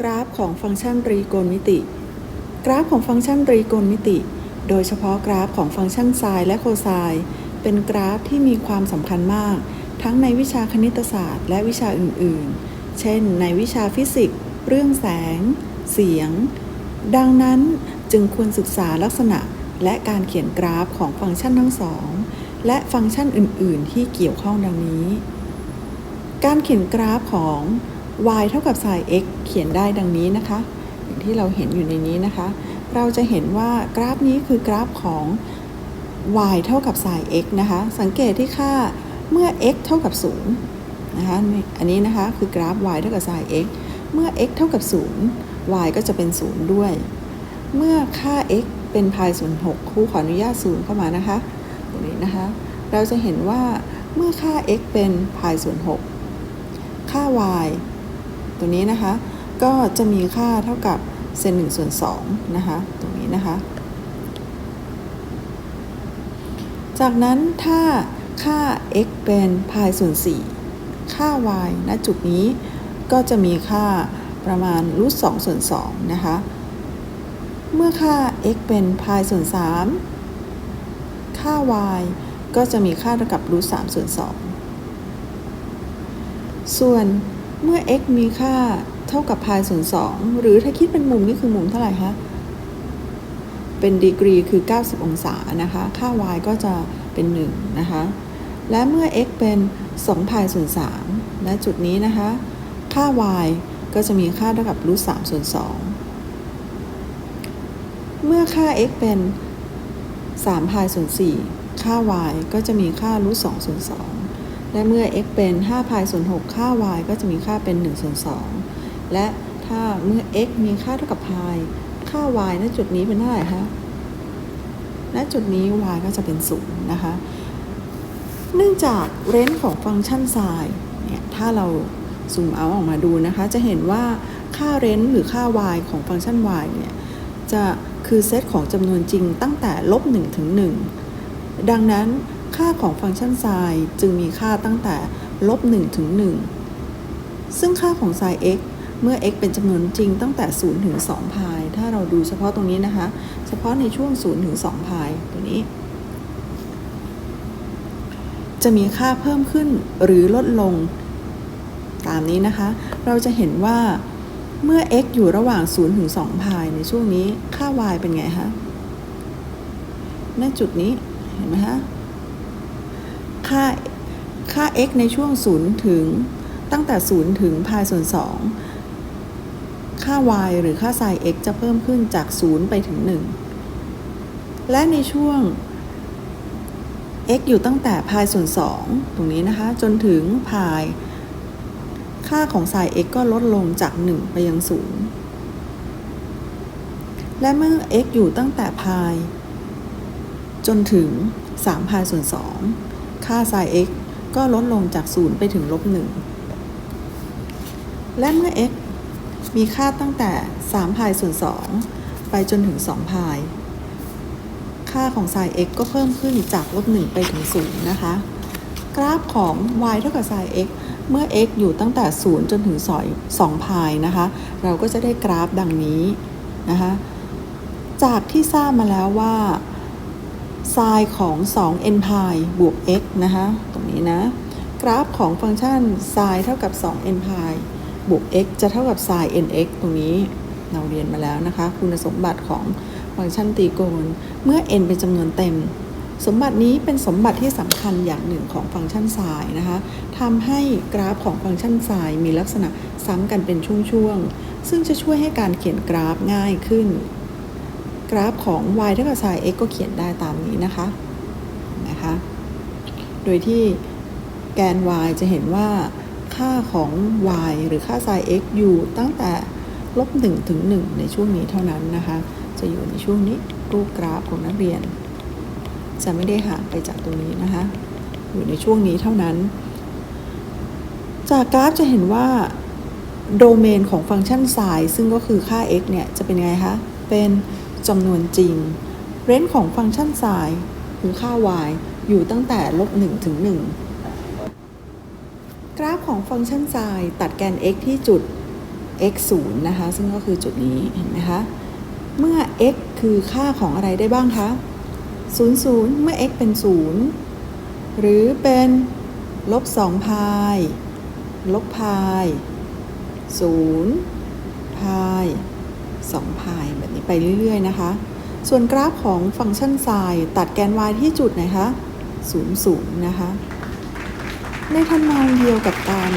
กราฟของฟังก์ชันตรีโกณมิติ กราฟของฟังก์ชันตรีโกณมิติ โดยเฉพาะกราฟของฟังก์ชันไซน์และโคไซน์เป็นกราฟที่มีความสำคัญมาก ทั้งในวิชาคณิตศาสตร์ และวิชาอื่น ๆ เช่น ในวิชาฟิสิกส์ เรื่องแสง เสียง ดังนั้นจึงควรศึกษาลักษณะและการเขียนกราฟของฟังก์ชันทั้งสอง และฟังก์ชันอื่น ๆ ที่เกี่ยวข้องดังนี้ การเขียนกราฟของ y เท่ากับ sin x เขียนได้ดังนี้นะคะ อย่างที่เราเห็นอยู่ในนี้นะคะ เราจะเห็นว่ากราฟนี้คือกราฟของ y เท่ากับ sin x นะคะ สังเกตที่ค่าเมื่อ x เท่ากับ0นะคะ อันนี้นะคะคือกราฟ y เท่ากับ sin x เมื่อ x เท่ากับ 0 y ก็จะเป็น 0 ด้วย เมื่อค่า x เป็นพายส่วน6ครูขออนุญาตศูนย์เข้ามานะคะ ตรงนี้นะคะ เราจะเห็นว่าเมื่อค่า x เป็นพายส่วน6ค่า y ตัวนี้นะคะ ก็จะมีค่าเท่ากับเซนหนึ่งส่วนสองนะคะ ตรงนี้นะคะ จากนั้นถ้าค่า x เป็นพายส่วน4ค่า y ณจุดนี้ก็จะมีค่าประมาณรูท2ส่วน2นะคะ เมื่อค่า x เป็นพายส่วน3ค่า y ก็จะมีค่าเท่ากับรูท3ส่วน2ส่วน เมื่อ x มีค่าเท่ากับพายส่วน2หรือถ้าคิดเป็นมุมนี่คือมุมเท่าไหร่คะเป็นดีกรีคือ 90 องศานะคะ ค่า y ก็จะเป็น 1 นะคะ และเมื่อ x เป็น2พายส่วน3และจุดนี้นะคะ ค่า y ก็จะมีค่าเท่ากับรูท3ส่วน2เมื่อค่า x เป็น3พายส่วน4ค่า y ก็จะมีค่ารูท2ส่วน2 และเมื่อ x เป็น5พายส่วน6ค่า y ก็จะมีค่าเป็น1ส่วน2และถ้าเมื่อ x มีค่าเท่ากับพายค่า y ณจุดนี้เป็นเท่าไหร่คะณจุดนี้ y ก็จะเป็น0นะคะ เนื่องจากเรนจ์ของฟังก์ชันไซน์เนี่ยถ้าเราซูมเอาออกมาดูนะคะ จะเห็นว่าค่าเรนจ์หรือค่า y ของฟังก์ชัน y เนี่ยจะคือเซตของจำนวนจริงตั้งแต่ลบ1ถึง1ดังนั้น ค่าของฟังก์ชันไซน์จึงมีค่าตั้งแต่ลบ1ถึง 1 ซึ่งค่าของไซน์ x เมื่อ x เป็นจำนวนจริงตั้งแต่ 0 ถึง 2 พาย ถ้าเราดูเฉพาะตรงนี้นะคะ เฉพาะในช่วง 0 ถึง 2 พาย ตัวนี้ จะมีค่าเพิ่มขึ้นหรือลดลง ตามนี้นะคะ เราจะเห็นว่าเมื่อ x อยู่ระหว่าง 0 ถึง 2 พาย ในช่วงนี้ค่า y เป็นไงคะ ณ จุดนี้ เห็นไหมคะ ค่าค่า x ในช่วง 0 ถึงตั้งแต่ 0 ถึงพายส่วน 2 ค่า y หรือค่า sin x จะเพิ่มขึ้นจาก 0 ไปถึง 1 และในช่วง x อยู่ตั้งแต่พายส่วน 2 ตรงนี้นะคะ จนถึงพาย ค่าของ sin x ก็ลดลงจาก 1 ไปยัง 0 และเมื่อ x อยู่ตั้งแต่พาย จนถึง3พายส่วน2 ค่า sin x ก็ลดลงจาก 0 ไปถึงลบ1และเมื่อ x มีค่าตั้งแต่3พายส่วน 2 ไปจนถึง2พายค่าของ sin x ก็เพิ่มขึ้นจากลบ1ไปถึง 0 นะคะ กราฟของ y เท่ากับ sin x เมื่อ x อยู่ตั้งแต่ 0 จนถึง2พายนะคะ เราก็จะได้กราฟดังนี้นะคะ จากที่ทราบมาแล้วว่า sin ของ2 n พายบวก x นะคะ ตรงนี้นะ กราฟของฟังก์ชัน sin เท่ากับ2 n พายบวก x จะเท่ากับ sin nx ตรงนี้เราเรียนมาแล้วนะคะ คุณสมบัติของฟังก์ชันตรีโกณเมื่อ n เป็นจำนวนเต็ม สมบัตินี้เป็นสมบัติที่สำคัญอย่างหนึ่งของฟังก์ชันไซน์นะคะทำให้กราฟของฟังก์ชันไซน์มีลักษณะซ้ำกันเป็นช่วงๆซึ่งจะช่วยให้การเขียนกราฟง่ายขึ้น กราฟของ y เท่ากับ sin x ก็เขียนได้ตามนี้นะคะนะคะ โดยที่แกน y จะเห็นว่าค่าของ y หรือค่า sin x อยู่ตั้งแต่ลบ1ถึง 1 ในช่วงนี้เท่านั้นนะคะ จะอยู่ในช่วงนี้รูปกราฟของนักเรียน จะไม่ได้ห่างไปจากตรงนี้นะคะ อยู่ในช่วงนี้เท่านั้น จากกราฟจะเห็นว่าโดเมนของฟังก์ชัน sin ซึ่งก็คือค่า x เนี่ย จะเป็นไงคะ เป็น จำนวนจริง เรนจ์ของฟังก์ชัน sin คือค่า y อยู่ตั้งแต่ลบ1ถึง 1 กราฟของฟังก์ชัน sin ตัดแกน x ที่จุด x 0นะคะ ซึ่งก็คือจุดนี้เห็นไหมคะ เมื่อ x คือค่าของอะไรได้บ้างคะ 0 0 เมื่อ x เป็น 0 หรือเป็นลบ2พาย ลบพาย0พาย 2พายแบบนี้ไปเรื่อยๆนะคะ ส่วนกราฟของฟังก์ชันไซน์ตัดแกน y ที่จุดไหนคะ0 0นย์นะคะ ในทำนองเดียวกับการ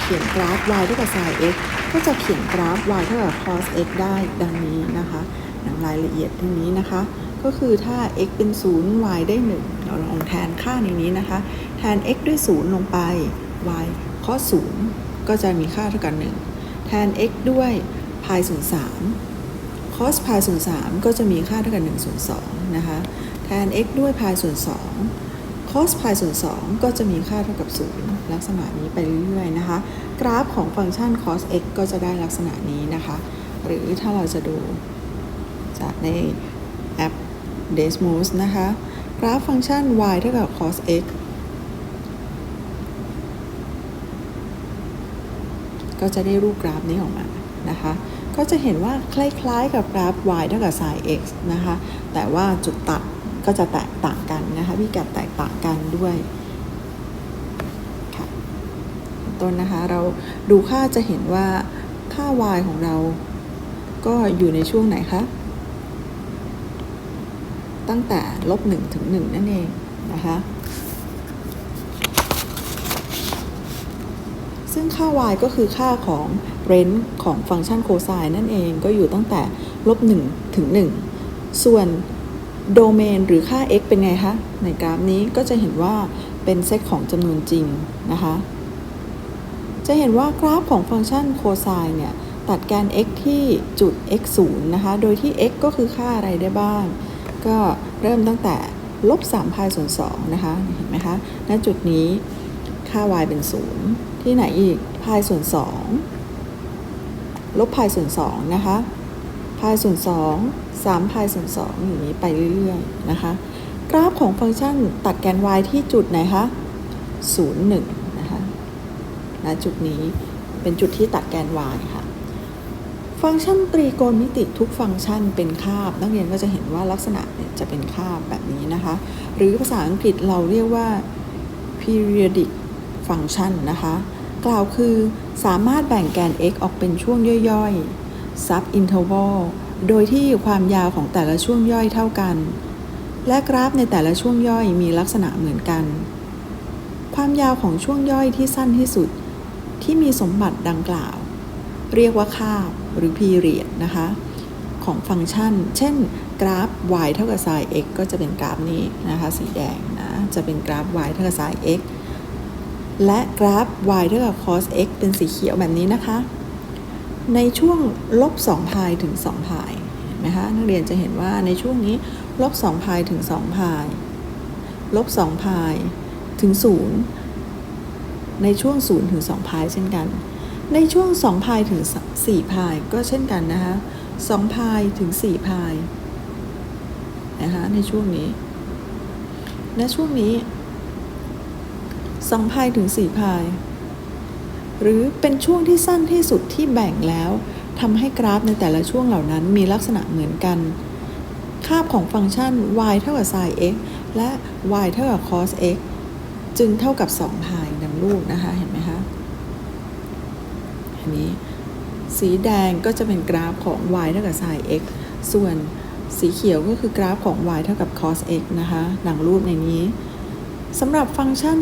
เขียนกราฟ y เท่ากับ sin x ก็จะเขียนกราฟ y เท่ากับ cos x ได้ดังนี้นะคะอย่างรายละเอียดที่นี้นะคะ ก็คือถ้า x เป็น 0 y ได้ 1 เราลองแทนค่าในนี้นะคะ แทน x ด้วย 0 ลงไป y cos 0ก็จะมีค่าเท่ากับ1แทน x ด้วยพายส่วน3 cos พายส่วน3ก็จะมีค่าเท่ากับ1ส่วน2นะคะ แทน x ด้วยพายส่วน 2 cos พายส่วน 2 ก็จะมีค่าเท่ากับ 0 ลักษณะนี้ไปเรื่อยๆนะคะ กราฟของฟังก์ชัน cos x ก็จะได้ลักษณะนี้นะคะ หรือถ้าเราจะดูจากในแอป Desmos นะคะ กราฟฟังก์ชัน y เท่ากับ cos x ก็จะได้รูปกราฟนี้ออกมานะคะ ก็จะเห็นว่าคล้ายๆกับกราฟ y เท่ากับ sin x นะคะ แต่ว่าจุดตัดก็จะแตกต่างกันนะคะพิกัดแตกต่างกันด้วยค่ะต้นนะคะเราดูค่าจะเห็นว่าค่า y ของเราก็อยู่ในช่วงไหนคะตั้งแต่ลบ1ถึง1นั่นเองนะคะ ซึ่ง ค่า y ก็คือค่าของเรน g e ของฟังก์ชันโคไซน์นั่นเองก็อยู่ตั้งแต่ลบ1ถึง 1 ส่วนโดเมนหรือค่า x เป็นไงคะ ในกราฟนี้ก็จะเห็นว่าเป็นเซตของจำนวนจริงนะคะ จะเห็นว่ากราฟของฟังก์ชันโคไซน์เนี่ย ตัดแกน x ที่จุด x 0นะคะ โดยที่ x ก็คือค่าอะไรได้บ้าง ก็เริ่มตั้งแต่ลบ3พายส่วน2นะคะ เห็นไหมคะ ณ จุดนี้ค่า y เป็น 0 ที่ไหนอีกพายส่วน2ลบพายส่วน2นะคะพายส่วน2 3พายส่วน2อย่างนี้ไปเรื่อยๆนะคะ กราฟของฟังก์ชันตัดแกน y ที่จุดไหนคะ0 1นะคะณจุดนี้เป็นจุดที่ตัดแกน y ค่ะฟังก์ชันตรีโกณมิติทุกฟังก์ชันเป็นคาบ นักเรียนก็จะเห็นว่าลักษณะเนี่ยจะเป็นคาบแบบนี้นะคะ หรือภาษาอังกฤษเราเรียกว่า periodic function นะคะ กล่าวคือ สามารถแบ่งแกน x ออกเป็นช่วงย่อยๆ sub interval โดยที่ความยาวของแต่ละช่วงย่อยเท่ากัน และกราฟในแต่ละช่วงย่อยมีลักษณะเหมือนกัน ความยาวของช่วงย่อยที่สั้นที่สุด ที่มีสมบัติดังกล่าว เรียกว่าคาบหรือ period นะคะ ของฟังก์ชัน เช่น กราฟ y เท่ากับ sin x ก็จะเป็นกราฟนี้นะคะ สีแดงนะ จะเป็นกราฟ y เท่ากับ sin x และกราฟ y เท่ากับ cos x เป็นสีเขียวแบบนี้นะคะ ในช่วงลบ2พายถึง2พายเห็นไหมคะนักเรียนจะเห็นว่าในช่วงนี้ลบ2พายถึง2พายลบ2พายถึง 0 ในช่วง 0 ถึง2พายเช่นกัน ในช่วง2พายถึง4พายก็เช่นกันนะคะ2พายถึง4พายนะคะในช่วงนี้ในช่วงนี้ 2พายถึง4พาย หรือเป็นช่วงที่สั้นที่สุดที่แบ่งแล้วทำให้กราฟในแต่ละช่วงเหล่านั้นมีลักษณะเหมือนกัน คาบของฟังก์ชัน y เท่ากับ sin x และ y เท่ากับ cos x จึงเท่ากับ2พายดังรูปนะคะ เห็นไหมคะอันนี้ สีแดงก็จะเป็นกราฟของ y เท่ากับ sin x ส่วนสีเขียวก็คือกราฟของ y เท่ากับ cos x นะคะ ดังรูปในนี้สำหรับฟังก์ชัน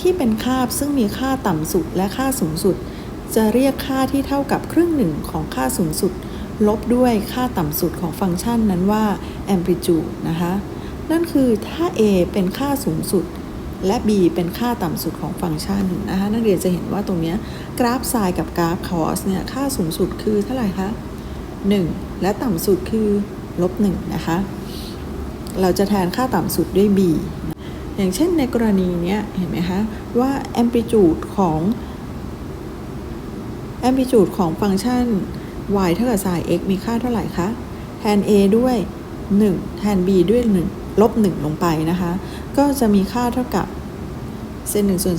ที่เป็นคาบซึ่งมีค่าต่ำสุดและค่าสูงสุด จะเรียกค่าที่เท่ากับครึ่งหนึ่งของค่าสูงสุด ลบด้วยค่าต่ำสุดของฟังก์ชันนั้นว่า amplitude นะคะ นั่นคือถ้า a เป็นค่าสูงสุด และ b เป็นค่าต่ำสุดของฟังก์ชันนะคะนักเรียนจะเห็นว่าตรงนี้กราฟ sin กับกราฟ cos เนี่ยค่าสูงสุดคือเท่าไหร่คะ1 และต่ำสุดคือลบ1นะคะ เราจะแทนค่าต่ำสุดด้วย b อย่างเช่นในกรณีนี้เห็นไหมคะว่า amplitude ของ amplitude ของฟังก์ชัน y เท่ากับ sin x มีค่าเท่าไหร่คะแทน a ด้วย 1 แทน b ด้วย 1 ลบ 1 ลงไปนะคะ ก็จะมีค่าเท่ากับเซน1ส่วน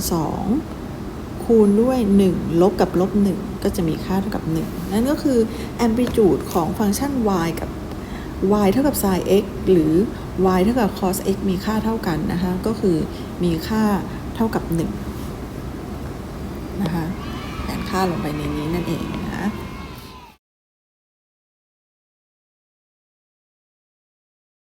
2คูณด้วย 1 ลบกับลบ 1 ก็จะมีค่าเท่ากับ 1 นั่นก็คือ amplitude ของฟังก์ชัน y กับ y เท่ากับ sin x หรือ y เท่ากับ cos x มีค่าเท่ากันนะคะก็คือมีค่าเท่ากับ1นะคะแทนค่าลงไปในนี้นั่นเอง